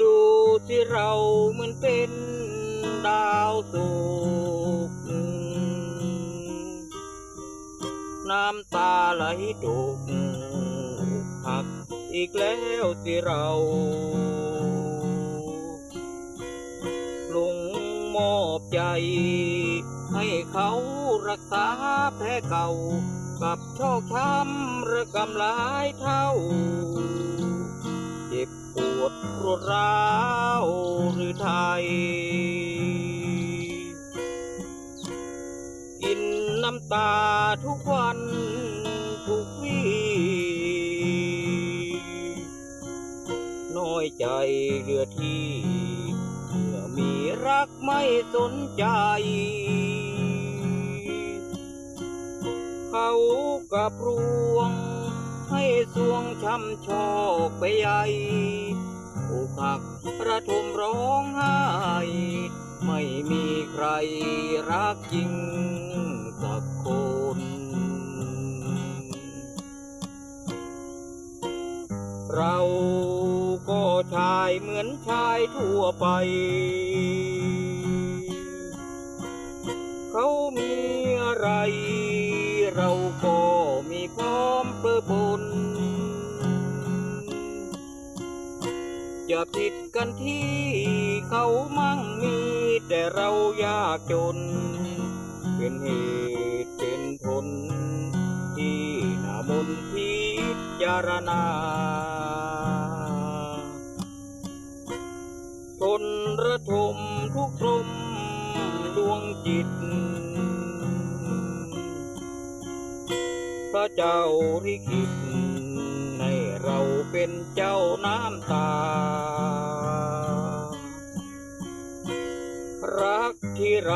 ดูที่เราเหมือนเป็นดาวตก น้ำตาไหลตกหักอีกแล้วที่เรา มอบใจ ให้เขารักษาแผลเก่า กับโชคช้ำระกำหลายเท่า เจ็บปวดรวดร้าวหรือไทย กินน้ำตาทุกวันทุกวีน้อยใจเหลือที่ มีรักไม่สนใจ เขากับรวง ให้สวงช้ำชอกไปใหญ่อกหักระทมร้องไห้ ไม่มีใครรักจริงสักคนเรา ชายเหมือนชายทั่วไป เขามีอะไร เราก็มีพร้อมเพื่อปนจะผิดกันที่เขามั่งมี แต่เรายากจน เป็นเหตุเป็นผลที่นามนพิจารณา ทนระทมทุกข์ทรมดวงจิต พระเจ้าริขิตให้เราเป็นเจ้าน้ำตา รักที่ไร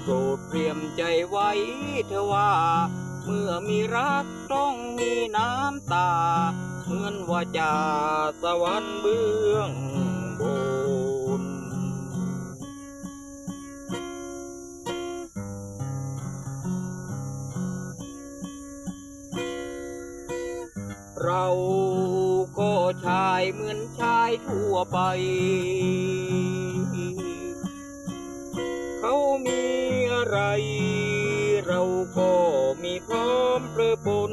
โปรดเตรียมใจไว้เถอะว่า เมื่อมีรักต้องมีน้ำตา เหมือนว่าจาสวรรค์เบื้อง เราก็ชายเหมือนชายทั่วไป เขามีอะไร เราก็มีพร้อมเปรอปน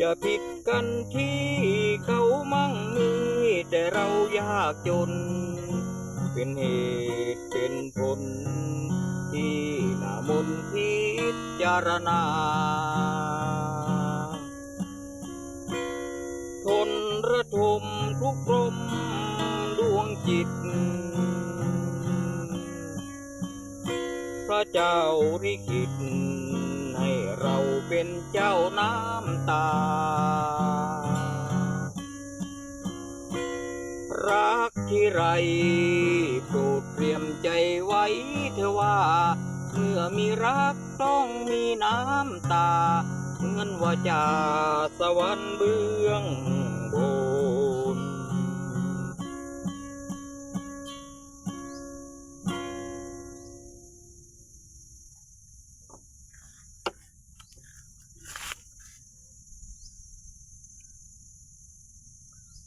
จะผิดกันที่เขามั่งมีแต่เรายากจน เป็นเหตุเป็นผล ที่น้ามนต์พิจารณา ทนระทมทุกข์ทรมดวงจิต พระเจ้าริขิตให้เราเป็นเจ้าน้ำตา รักที่ไร มื่อมีรักต้องมีน้ำตา เหมือนว่าจาสวรรค์เบื้อง